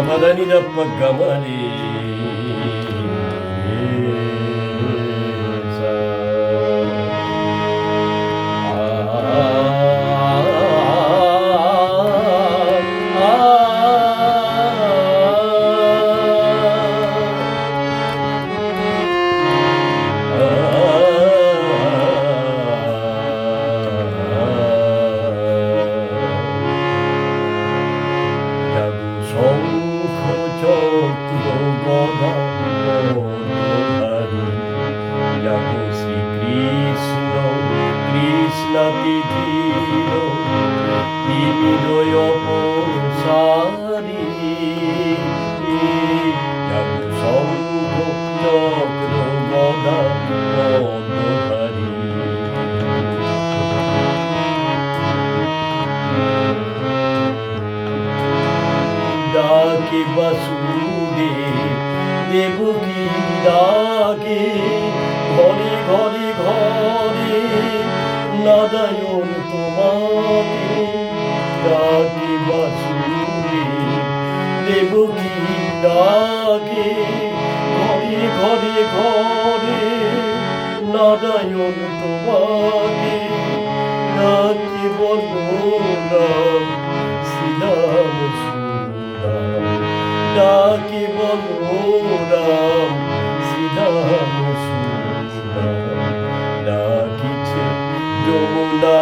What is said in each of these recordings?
Ramadan'ı yapmak gamanı. Ee. Basudeb Devaki ডাকে ঘরে ঘরে ঘরে নারায়ণ তোমাকে ডাকে বাসুদেব দেবকী ডাকে ঘরে ঘরে ঘরে নারায়ণ তোমাকে ডাকে বলরাম শ্রীরাম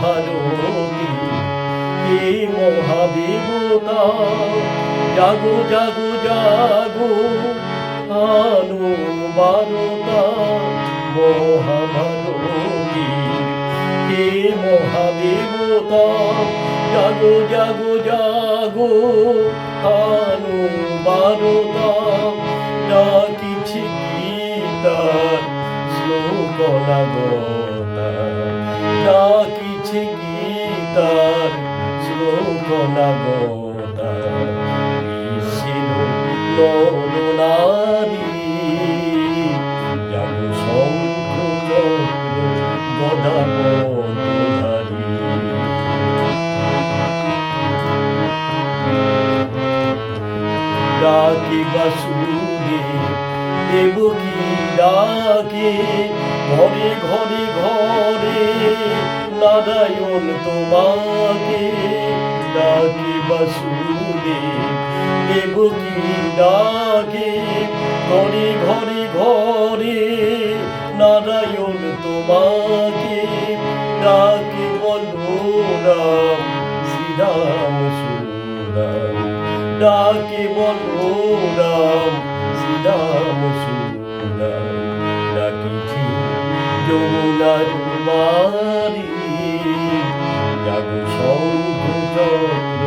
মহাভারতী হে মহাদেবতা, জাগো জাগো জাগো আনু বারতা মহাভারতী হে মহাদেবতা, জাগো জাগো জাগো আনু বারতা ডাকিছি গীতার শ্লোক লাগতা গীতার শ্লোক লাগতা বিশ্বের নরনারী যাব শঙ্খ চক্র গদা পদ্মধারী ডাকে বাসুদেব দেবকী ডাকে, ঘরে ঘরে ঘরে নারায়ণ তোমাকে ডাকে বাসুদেব। দেবকী ডাকে, ঘরে ঘরে ঘরে নারায়ণ তোমাকে ডাকে বলরাম শ্রীরাম সুরাম ডাকে বলরাম শ্রীরাম সুরাম ডাকিছি যমুনার বাড়ি যাব শঙ্খ চক্র